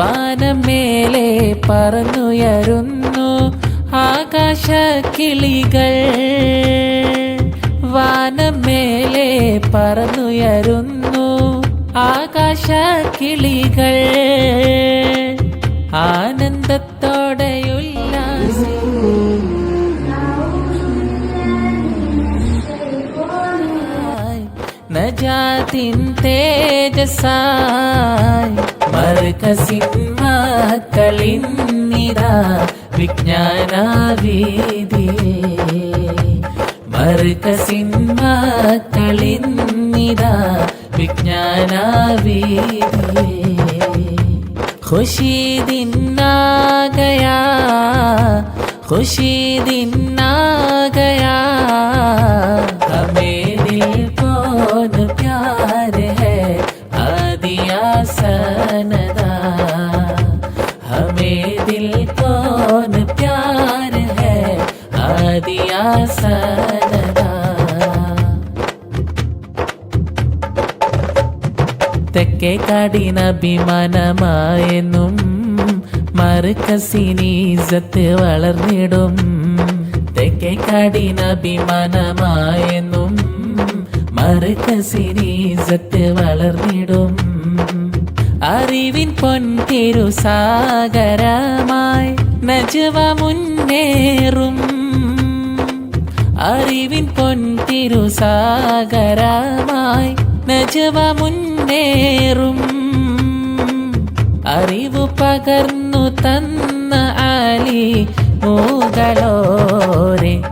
വാനമേലെ പറന്നുയരുന്നു ആകാശ കിളികൾ വാനമേലെ പറന്നുയരുന്നു ആകാശ കിളികൾ ആനന്ദത്തോടെ നജാത്തിൻ തേജസായി മർക്കസിൻ മക്കളിന്നിതാ വിജ്ഞാനാവീതിയെ മർക്കസിൻ മക്കളിന്നിതാ വിജ്ഞാനാവീതിയെ ഖുഷി ദിന്നാ ഗയാ ഖുഷി ദിന്നാ सनदा हमें दिल कौन प्यार है आदिया सनदा തെക്കേ കാടിനഭിമാനമായെന്നും മറുക്കസിനീസത്ത് വളർന്നിടും തെക്കേ കാടിനഭിമാനമായെന്നും മറുക്കസിനീസത്ത് വളർന്നിടും അറിവിൻ പൊൻതിരു സാഗരമായി നജവ മുന്നേറും. അറിവിൻ പൊൻതിരു സാഗരമായി നജവ മുന്നേറും. അറിവു പകർന്നു തന്ന ആലി മൂകളോരെ